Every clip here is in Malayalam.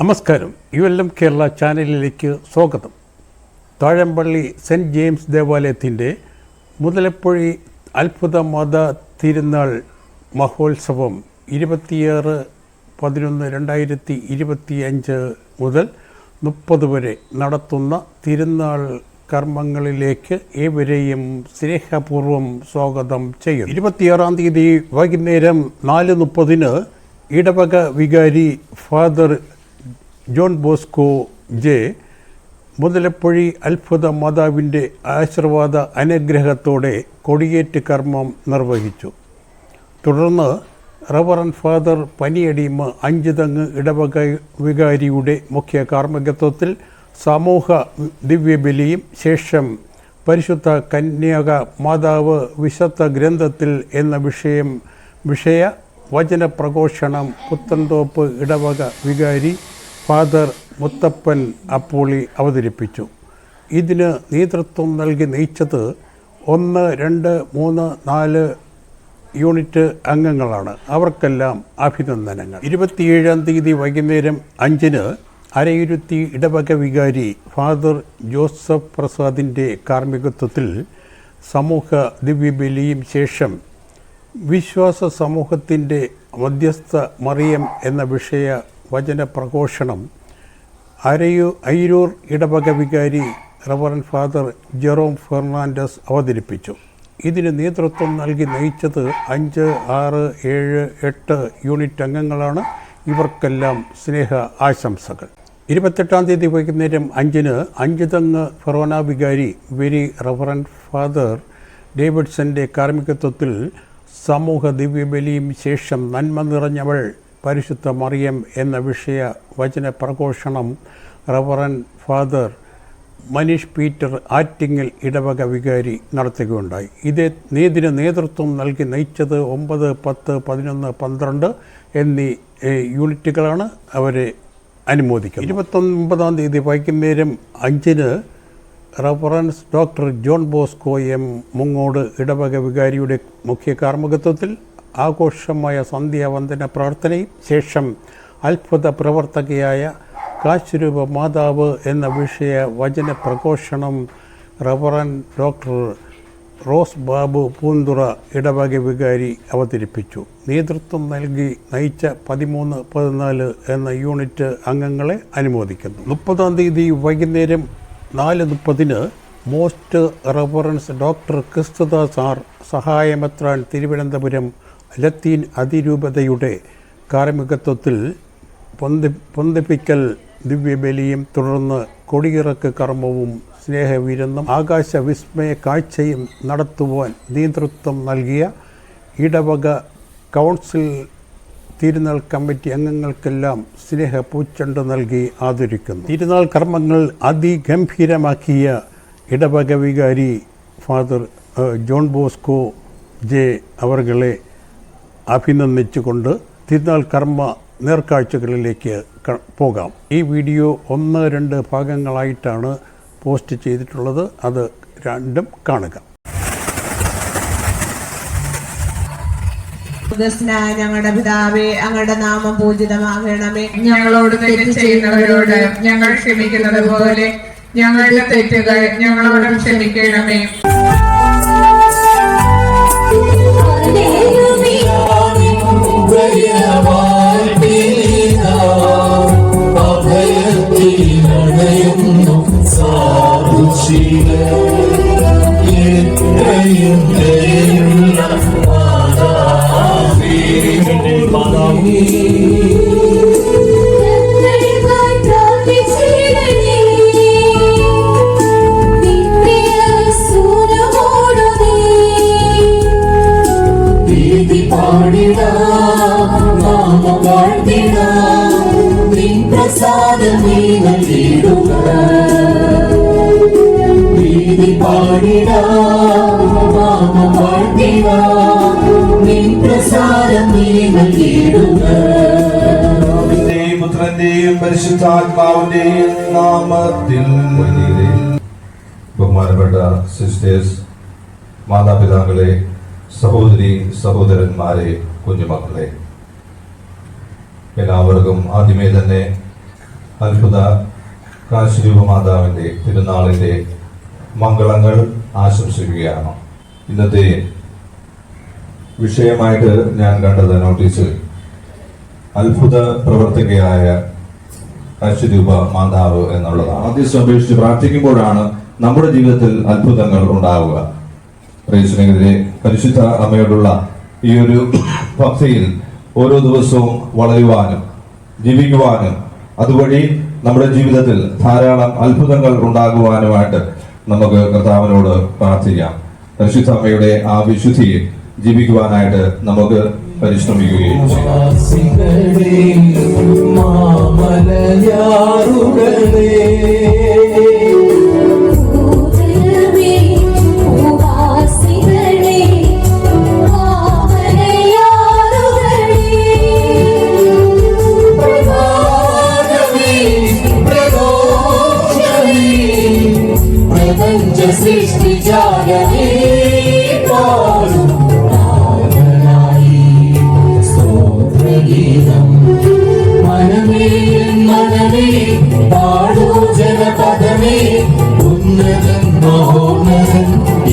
നമസ്കാരം. യു എൽ എം കേരള ചാനലിലേക്ക് സ്വാഗതം. താഴമ്പള്ളി സെന്റ് ജെയിംസ് ദേവാലയത്തിന്റെ മുതലപ്പൊഴി അത്ഭുത മത തിരുനാൾ മഹോത്സവം ഇരുപത്തിയാറ് പതിനൊന്ന് രണ്ടായിരത്തി ഇരുപത്തി അഞ്ച് മുതൽ മുപ്പത് വരെ നടത്തുന്ന തിരുനാൾ കർമ്മങ്ങളിലേക്ക് ഏവരെയും സ്നേഹപൂർവം സ്വാഗതം ചെയ്യും ഇരുപത്തിയാറാം തീയതി വൈകുന്നേരം നാല് മുപ്പതിന് ഇടവക വികാരി father John Bosco J Muthalappozhi അത്ഭുത മാതാവിന്റെ ആശീർവാദ അനുഗ്രഹത്തോടെ കൊടിയേറ്റ് കർമ്മം നിർവഹിച്ചു. തുടർന്ന് റവറൻ ഫാദർ പനിയടിമ അഞ്ചുതങ്ങ് ഇടവക വികാരിയുടെ മുഖ്യ കാർമ്മികത്വത്തിൽ സമൂഹ ദിവ്യബലിയും ശേഷം പരിശുദ്ധ കന്യക മാതാവ് വിശുദ്ധ ഗ്രന്ഥത്തിൽ എന്ന വിഷയം വിഷയ വചനപ്രഘോഷണം പുത്തൻതോപ്പ് ഇടവക വികാരി ഫാദർ മുത്തപ്പൻ അപ്പോളി അവതരിപ്പിച്ചു. ഇതിന് നേതൃത്വം നൽകി നയിച്ചത് ഒന്ന് രണ്ട് മൂന്ന് നാല് യൂണിറ്റ് അംഗങ്ങളാണ്. അവർക്കെല്ലാം അഭിനന്ദനങ്ങൾ. ഇരുപത്തിയേഴാം തീയതി വൈകുന്നേരം അഞ്ചിന് അരയിരുത്തി ഇടവക വികാരി ഫാദർ ജോസഫ് പ്രസാദിന്റെ കാർമ്മികത്വത്തിൽ സമൂഹ ദിവ്യബലിയും ശേഷം വിശ്വാസ സമൂഹത്തിന്റെ മധ്യസ്ഥ മറിയം എന്ന വിഷയ വചന പ്രഘോഷണം. അരയൂ അയിരൂർ ഇടവക വികാരി റവറൻ ഫാദർ ജെറോം ഫെർണാണ്ടസ് അവതരിപ്പിച്ചു. ഇതിന് നേതൃത്വം നൽകി നയിച്ചത് അഞ്ച് ആറ് ഏഴ് എട്ട് യൂണിറ്റ് അംഗങ്ങളാണ്. ഇവർക്കെല്ലാം സ്നേഹ ആശംസകൾ. ഇരുപത്തെട്ടാം തീയതി വൈകുന്നേരം അഞ്ചിന് അഞ്ചുതങ്ങ് ഫെറോന വികാരി വെരി റവറൻ ഫാദർ ഡേവിഡ്സന്റെ കാർമ്മികത്വത്തിൽ സമൂഹ ദിവ്യബലിയും ശേഷം നന്മ നിറഞ്ഞവൾ പരിശുദ്ധ മറിയം എന്ന വിഷയ വചന പ്രഘോഷണം reverend father Maneesh Peter Attingal ഇടവക വികാരി നടത്തുകയുണ്ടായി. ഇതേ ഇതിന് നേതൃത്വം നൽകി നയിച്ചത് ഒമ്പത് പത്ത് പതിനൊന്ന് പന്ത്രണ്ട് എന്നീ യൂണിറ്റുകളാണ് അവരെ അനുമോദിക്കുന്നത്. ഇരുപത്തൊൻപതാം തീയതി വൈകുന്നേരം അഞ്ചിന് reference doctor John Bosco M Mungode ഇടവക വികാരിയുടെ മുഖ്യ കാർമ്മികത്വത്തിൽ ആഘോഷമായ സന്ധ്യാവന്ദന പ്രാർത്ഥനയും ശേഷം അത്ഭുത പ്രവർത്തകയായ കാശുരൂപ മാതാവ് എന്ന വിഷയ വചന പ്രഘോഷണം reverend doctor Rose Babu Poonthura ഇടവക വികാരി അവതരിപ്പിച്ചു. നേതൃത്വം നൽകി നയിച്ച പതിമൂന്ന് പതിനാല് എന്ന യൂണിറ്റ് അംഗങ്ങളെ അനുമോദിക്കുന്നു. മുപ്പതാം തീയതി വൈകുന്നേരം നാല് മുപ്പതിന് മോസ്റ്റ് റെഫറൻസ് ഡോക്ടർ ക്രിസ്തുദാസ് ആർ സഹായമെത്രാൻ തിരുവനന്തപുരം ലത്തീൻ അതിരൂപതയുടെ കാർമ്മികത്വത്തിൽ പൊന്തി പൊന്തിപ്പിക്കൽ ദിവ്യബലിയും തുടർന്ന് കൊടിയിറക്ക് കർമ്മവും സ്നേഹവിരുന്നും ആകാശ വിസ്മയ കാഴ്ചയും നടത്തുവാൻ നേതൃത്വം നൽകിയ ഇടവക കൗൺസിൽ തിരുനാൾ കമ്മിറ്റി അംഗങ്ങൾക്കെല്ലാം സ്നേഹ പൂച്ചണ്ട് നൽകി ആദരിക്കുന്നു. തിരുനാൾ കർമ്മങ്ങൾ അതിഗംഭീരമാക്കിയ ഇടവക വികാരി ഫാദർ ജോൺ ബോസ്കോ ജെ അവർകളെ അഭിനന്ദിച്ചുകൊണ്ട് തിരുനാൾ കർമ്മ നേർക്കാഴ്ചകളിലേക്ക് പോകാം. ഈ വീഡിയോ ഒന്ന് രണ്ട് ഭാഗങ്ങളായിട്ടാണ് പോസ്റ്റ് ചെയ്തിട്ടുള്ളത്. അത് രണ്ടും കാണുക. ഞങ്ങളുടെ പിതാവേ അങ്ങയുടെ നാമം പൂജിതമാകണമേ. ഞങ്ങളോട് തെറ്റ് ചെയ്യുന്നവരോട് ഞങ്ങൾ ക്ഷമിക്കുന്നത് പോലെ ഞങ്ങളുടെ തെറ്റുകൾ ഞങ്ങളോട് ക്ഷമിക്കണമേ. നീതി പാടിടാ മാമ പാടിടാ നിൻ പ്രസാദം നീ നൽകിയിടുക പിതാവിന്റെയും പുത്രന്റെയും പരിശുദ്ധാത്മാവിന്റെയും നാമത്തിൽ. ബഹുമാനപ്പെട്ട സിസ്റ്റേഴ്സ് മാതാപിതാക്കളെ സഹോദരി സഹോദരന്മാരെ കുഞ്ഞുമക്കളെ. എല്ലാവർക്കും ആദ്യമേ തന്നെ അത്ഭുത കാശിരൂപ മാതാവിന്റെ തിരുനാളിന്റെ മംഗളങ്ങൾ ആശംസിക്കുകയാണ്. ഇന്നത്തെ വിഷയമായിട്ട് ഞാൻ കണ്ടത് നോട്ടീസ് അത്ഭുത പ്രവർത്തകയായ അശ്വരൂപ മാതാവ് എന്നുള്ളതാണ്. ആദ്യം സംരക്ഷിച്ച് പ്രാർത്ഥിക്കുമ്പോഴാണ് നമ്മുടെ ജീവിതത്തിൽ അത്ഭുതങ്ങൾ ഉണ്ടാവുക. പ്രേക്ഷകനെതിരെ പരിശുദ്ധ അമ്മയോടുള്ള ഈ ഒരു ഭക്തിയിൽ ഓരോ ദിവസവും വളരുവാനും ജീവിക്കുവാനും അതുവഴി നമ്മുടെ ജീവിതത്തിൽ ധാരാളം അത്ഭുതങ്ങൾ ഉണ്ടാകുവാനുമായിട്ട് നമുക്ക് കർത്താവിനോട് പ്രാർത്ഥിക്കാം. പരിശുദ്ധ അമ്മയുടെ ആ വിശുദ്ധിയെ ജീവിക്കുവാനായിട്ട് നമുക്ക് പരിശ്രമിക്കുകയും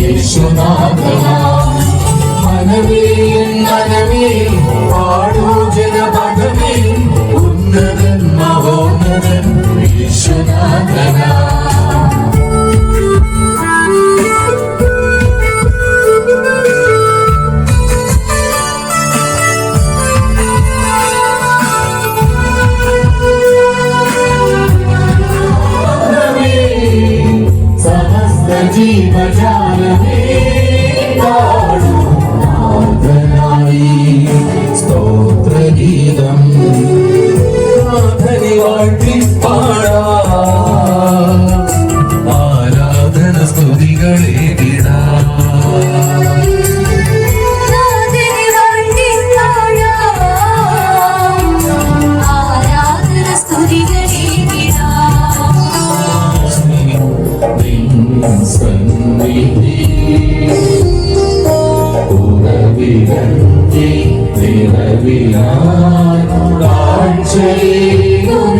യേശുനാഥനാ. മനമേ മനമേ പാടൂ കാഴ്ചകളും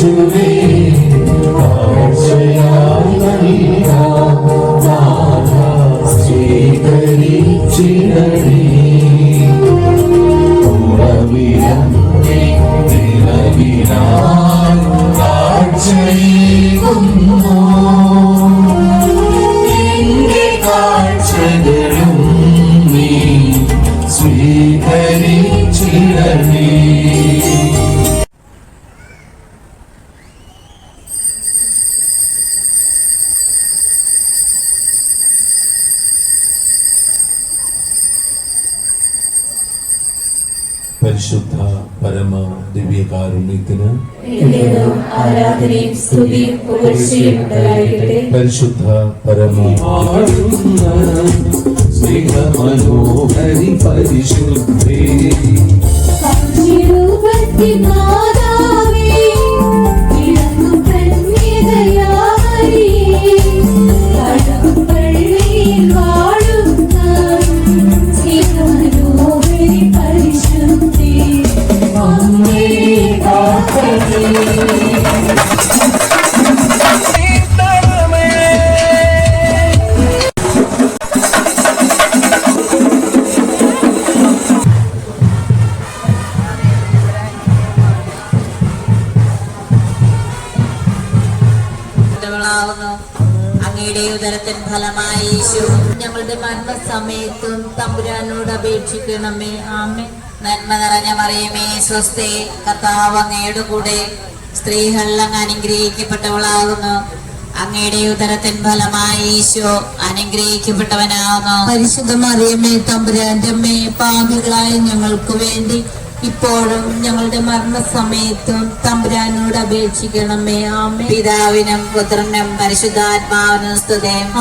Hoje പരിശുദ്ധ പരമ ദിവ്യകാരുണ്യത്തിന് എന്നേരവും ആരാധനയും സ്തുതിയും പുകഴ്ചയും ഉണ്ടായിരിക്കട്ടെ പരിശുദ്ധ പരമ സ്നേഹമനോഹരി പരിശുദ്ധേ ഉദരത്തിൻ ഫലമായി യേശു ഞങ്ങളുടെ മരണസമയത്തും തമ്പുരാനോട് അപേക്ഷിക്കണമേ. ആമേ നന്മ നിറഞ്ഞ മറിയമേ സ്വസ്തി. കർത്താവ് അങ്ങയുടെ കൂടെ സ്ത്രീകൾ അങ്ങ് അനുഗ്രഹിക്കപ്പെട്ടവളാകുന്നു. അങ്ങയുടെ ഉദരത്തിൻ ഫലമായി ഈശോ അനുഗ്രഹിക്കപ്പെട്ടവനാകുന്നു. പരിശുദ്ധ മറിയമ്മേ തമ്പുരാന്റെ അമ്മേ പാപികളായ ഞങ്ങൾക്ക് വേണ്ടി ഇപ്പോഴും ഞങ്ങളുടെ മരണസമയത്തും തമ്പുരാനോട് അപേക്ഷിക്കണമേ. ആമേ പിതാവിനും പുത്രനും പരിശുദ്ധാത്മാവിനും സ്തുതയും.